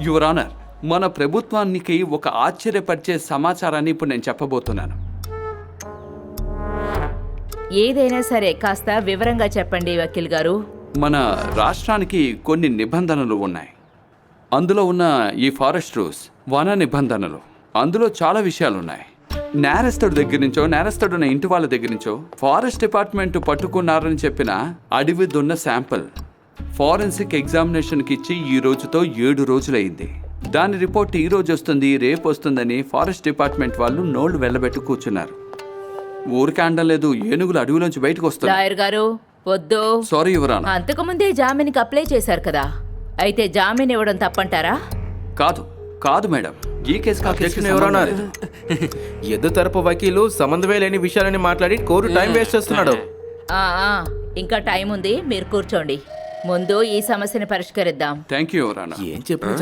Your honour మన ప్రభుత్వానికి ఒక ఆశ్చర్యపరిచే సమాచారాన్ని ఇప్పుడు నేను చెప్పబోతున్నాను. ఏదైనా సరే కాస్త వివరంగా చెప్పండి వకీల్ గారు. మన రాష్ట్రానికి కొన్ని నిబంధనలు ఉన్నాయి. అందులో ఉన్న ఈ ఫారెస్ట్ రూల్స్ వన నిబంధనలు అందులో చాలా విషయాలు ఉన్నాయి నేరస్తుడి దగ్గర నుంచో నేరస్తుడు ఉన్న ఇంటి వాళ్ళ దగ్గర నుంచో ఫారెస్ట్ డిపార్ట్మెంట్ పట్టుకున్నారని చెప్పిన అడవి దున్న శాంపుల్ ఫారెన్సిక్ ఎగ్జామినేషన్కి ఇచ్చి ఈ రోజుతో ఏడు రోజులైంది. దాని రిపోర్ట్ ఈ రోజు వస్తుంది రేపు వస్తుందని ఫారెస్ట్ డిపార్ట్మెంట్ వాళ్ళు నోళ్ళు వెళ్ళబెట్టి కూర్చున్నారు. ఊరికే అండం లేదు ఏనుగులు అడవిలోంచి బయటకు వస్తాయి లాయర్ గారు వద్దు. సారీ యువరానా అంతకుముందే జామీన్కి అప్లై చేశారు కదా. అయితే జామీన్ ఇవ్వడం తప్పంటారా? కాదు కాదు మేడం. ఈ కేసు అధ్యక్షుని ఎవరన్నా. ఎద్దు తరపు వకీలు సంబంధమే లేని విషయాలని మాట్లాడి కోర్టు టైం వేస్ట్ చేస్తున్నాడు. ఆ, ఆ, ఇంకా టైం ఉంది మీరు కూర్చోండి. ముందు ఈ సమస్యని పరిష్కరిద్దాం. థ్యాంక్ యూ ఏం చెప్పినా